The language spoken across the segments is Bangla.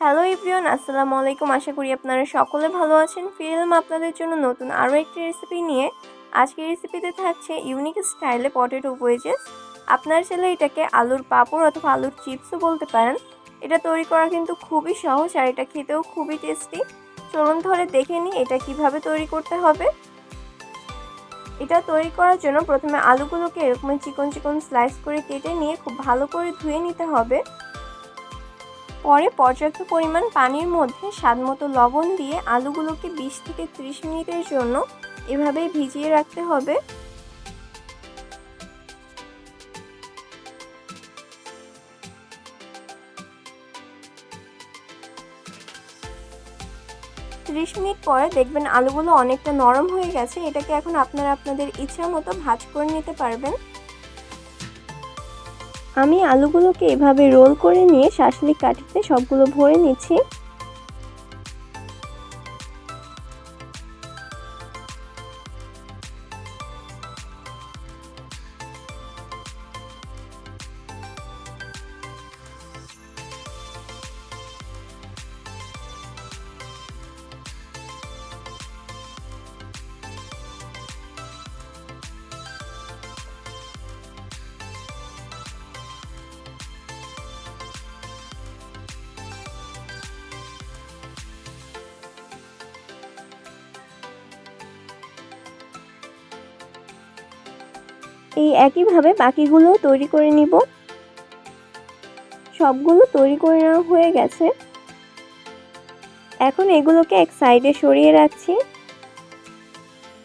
হ্যালো এভরিওয়ান আসসালামু আলাইকুম। আশা করি আপনারা সকলে ভালো আছেন। ফিরে এলাম আপনাদের জন্য নতুন আরও একটি রেসিপি নিয়ে। আজকের রেসিপিতে থাকছে ইউনিক স্টাইলে পটেটো ওয়েজেস আপনার ছেলে এটাকে আলুর পাঁপড় অথবা আলুর চিপসও বলতে পারেন। এটা তৈরি করা কিন্তু খুবই সহজ আর এটা খেতেও খুবই টেস্টি চলুন ধরে দেখে নিই এটা কীভাবে তৈরি করতে হবে। এটা তৈরি করার জন্য প্রথমে আলুগুলোকে এরকম চিকন চিকন স্লাইস করে কেটে নিয়ে খুব ভালো করে ধুয়ে নিতে হবে। পরে পর্যাপ্ত পরিমাণ পানির মধ্যে স্বাদ মতো লবণ দিয়ে আলুগুলোকে বিশ থেকে ত্রিশ মিনিটের জন্য এভাবেই ভিজিয়ে রাখতে হবে। ত্রিশ মিনিট পরে দেখবেন আলুগুলো অনেকটা নরম হয়ে গেছে, এটাকে এখন আপনারা আপনাদের ইচ্ছা মতো ভাজ করে নিতে পারবেন। আমি আলুগুলোকে এভাবে রোল করে নিয়ে শাসলিক কাঠিতে সবগুলো ভরে নিচ্ছি। এই একইভাবে বাকিগুলো তৈরি করে নিব। সবগুলো তৈরি করে নেওয়া হয়ে গেছে। এখন এগুলোকে এক সাইডে সরিয়ে রাখছি।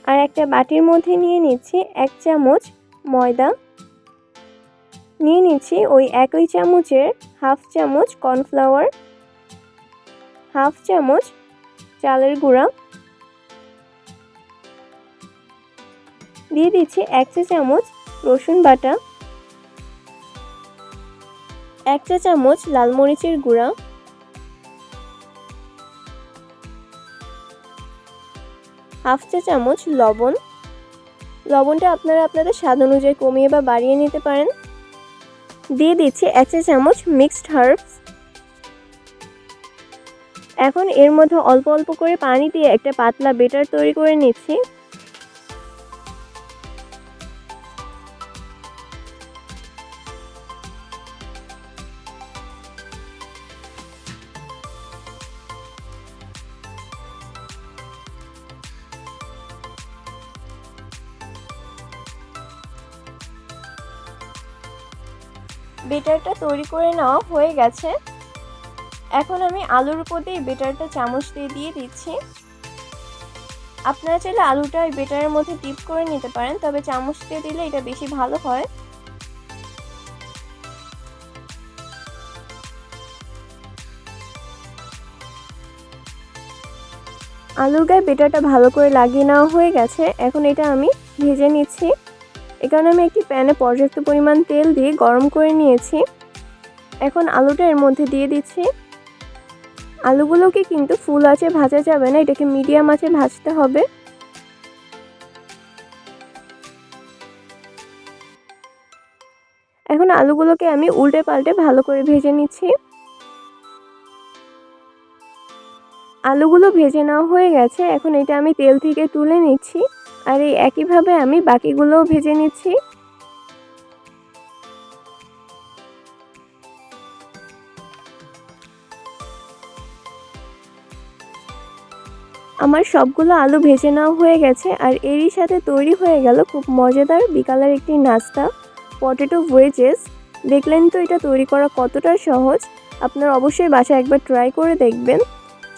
আর একটা বাটির মধ্যে নিয়ে নিচ্ছি এক চামচ ময়দা। নিয়ে নিচ্ছি ওই একই চামচের হাফ চামচ কর্নফ্লাওয়ার, হাফ চামচ চালের গুঁড়া। দিয়ে দিচ্ছি এক চামচ রসুন বাটা, এক চা চামচ লাল মরিচের গুঁড়া, হাফ চা চামচ লবণ। লবণটা আপনারা আপনাদের স্বাদ অনুযায়ী কমিয়ে বা বাড়িয়ে নিতে পারেন। দিয়ে দিচ্ছি এক চা চামচ মিক্সড হার্বস। এখন এর মধ্যে অল্প অল্প করে পানি দিয়ে একটা পাতলা বেটার তৈরি করে নিচ্ছি। বেটারটা তৈরি করে নেওয়া হয়ে গেছে। এখন আমি আলুর উপর দিয়ে বেটারটা চামচ দিয়ে দিয়ে দিচ্ছি। আপনারা চাইলে আলুটা ওই বেটারের মধ্যে ডিপ করে নিতে পারেন, তবে চামচ দিয়ে দিলে এটা বেশি ভালো হয়। আলুর গায়ে বেটারটা ভালো করে লাগিয়ে নেওয়া হয়ে গেছে। এখন এটা আমি ভেজে নিচ্ছি। এখানে আমি একটি প্যানে পর্যাপ্ত পরিমাণ তেল দিয়ে গরম করে নিয়েছি। এখন আলুটা এর মধ্যে দিয়ে দিচ্ছি। আলুগুলোকে কিন্তু ফুল আছে ভাজা যাবে না, এটাকে মিডিয়াম আছে ভাজতে হবে। এখন আলুগুলোকে আমি উল্টে পাল্টে ভালো করে ভেজে নিচ্ছি। আলুগুলো ভেজে নেওয়া হয়ে গেছে, এখন এটা আমি তেল থেকে তুলে নিচ্ছি। আর এই একইভাবে আমি বাকিগুলোও ভেজে নিচ্ছি। আমার সবগুলো আলু ভেজে নেওয়া হয়ে গেছে, আর এরই সাথে তৈরি হয়ে গেল খুব মজাদার বিকালের একটি নাস্তা, পটেটো ওয়েজেস দেখলেন তো এটা তৈরি করা কতটা সহজ, আপনার অবশ্যই বাসায় একবার ট্রাই করে দেখবেন।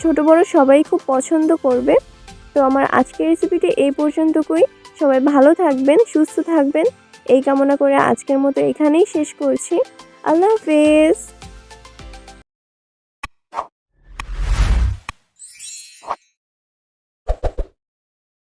ছোট বড় সবাই খুব পছন্দ করবে। তো আমার আজকের রেসিপিটি এই পর্যন্তকুই। সবাই ভালো থাকবেন, সুস্থ থাকবেন। এই কামনা করে আজকের মতো এখানেই শেষ করছি। আল্লাহ হাফেজ।